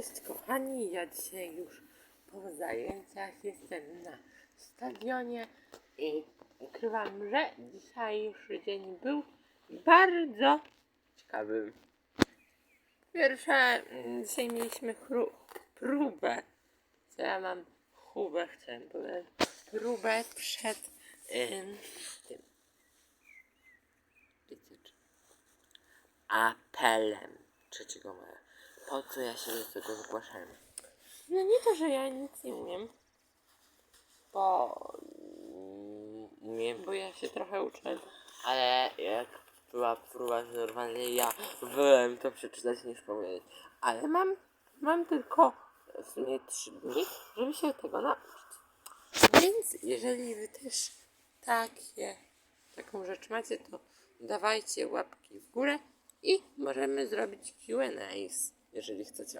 Cześć kochani, ja dzisiaj już po zajęciach jestem na stadionie i ukrywam, że dzisiejszy dzień był bardzo ciekawy. Pierwsze, mm, dzisiaj mieliśmy próbę, co ja mam chubę, chciałem powiedzieć, próbę przed ym, tym, apelem 3 maja. Po co ja się do tego zgłaszałem? No nie to, że ja nic nie umiem. Bo umiem, bo ja się trochę uczę. Ale jak była próba, normalnie ja wolałem to przeczytać niż powiedzieć. Ale mam, mam tylko w sumie 3 dni, żeby się tego nauczyć. Więc jeżeli wy też takie, taką rzecz macie, to dawajcie łapki w górę i możemy zrobić Q&A, jeżeli chcecie